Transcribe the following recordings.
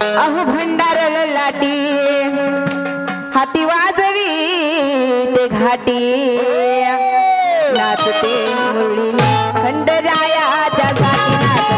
अहो भंडार लाटी. हाती वाजवी ते घाटी. नाचते मुली खंडरायाच्या जाती नाचते.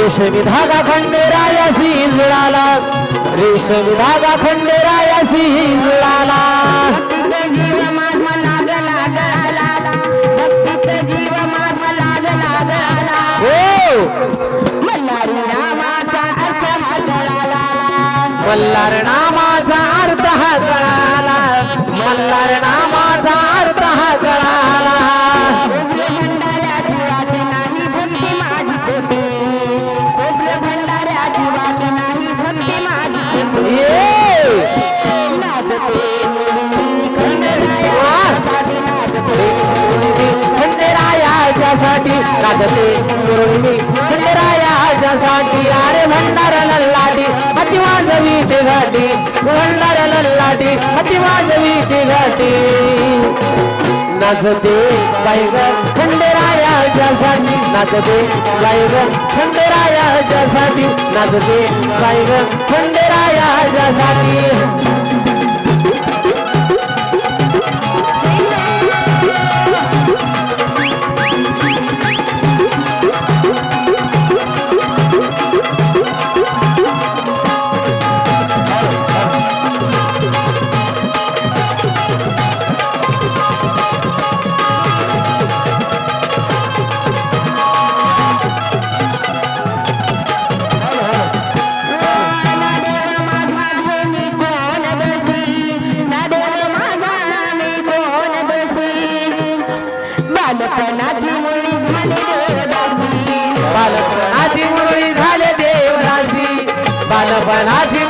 रेशमी धागा खंडेरायासी जुळाला रेशमी धागा खंडेरायासी जुळाला हो. मल्लार नामाचा अर्थ मल्हार नामा तुझ्यासाठी नाचते गायग खंडेराया ज्यासाठी. नाचते गायग खंडेराया ज्यासाठी. नाचते गायग खंडेराया ज्यासाठी. vai na de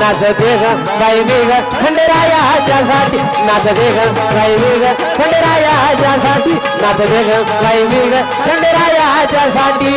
नाच बेग बाई बेग खंडराया ह्याच्यासाठी नाच बेग बाई बेग खंडराया ह्याच्यासाठी नाच बेग बाई बेग खंडराया साठी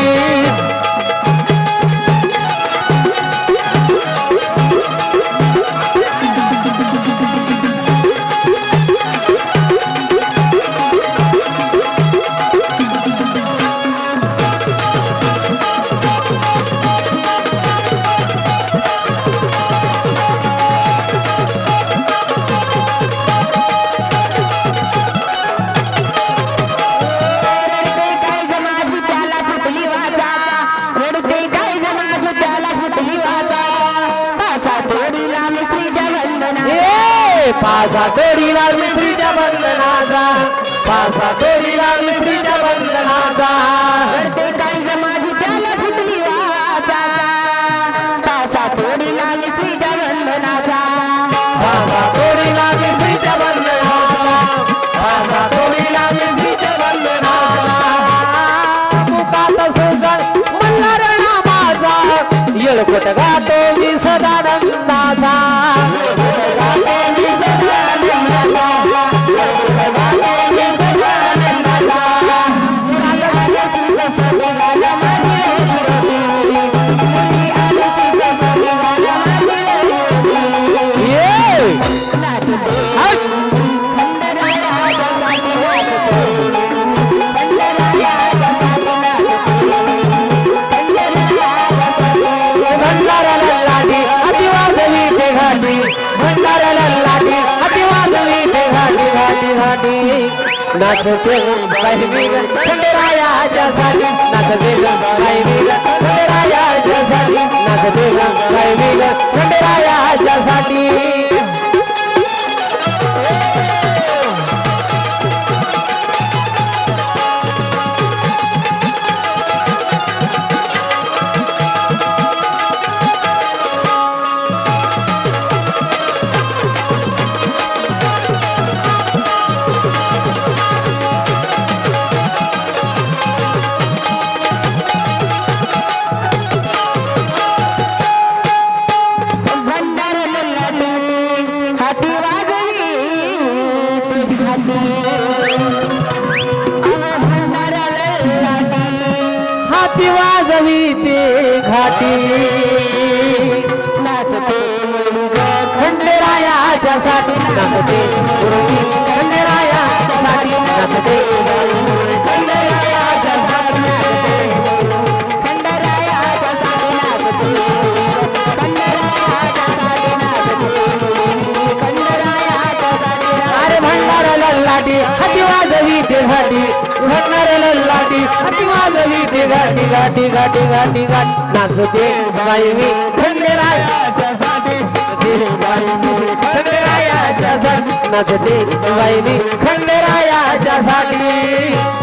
ए पासा तोडीला विक्रीच्या बंधनाचा पासा तोडीला विक्रीच्या बंधनाचा नाचते काही वेग खंडेरायाच्या साठी नाचते काही वेग खंडेरायाच्या साठी नाचते काही वेग खंडेरायाच्या साठी नाचते खंडरायाच्या साथी अरे भंडाऱ्याला लाटी हाती वाजवी ते घाटी. भंडाऱ्याला लाटी हाती वाजवी ते घाटी घाटी घाटी घाटी घाट. नाचते बाईवी खंडेरायाच्या साठी साठी नाचते बाईवी खंडेरायाच्या साठी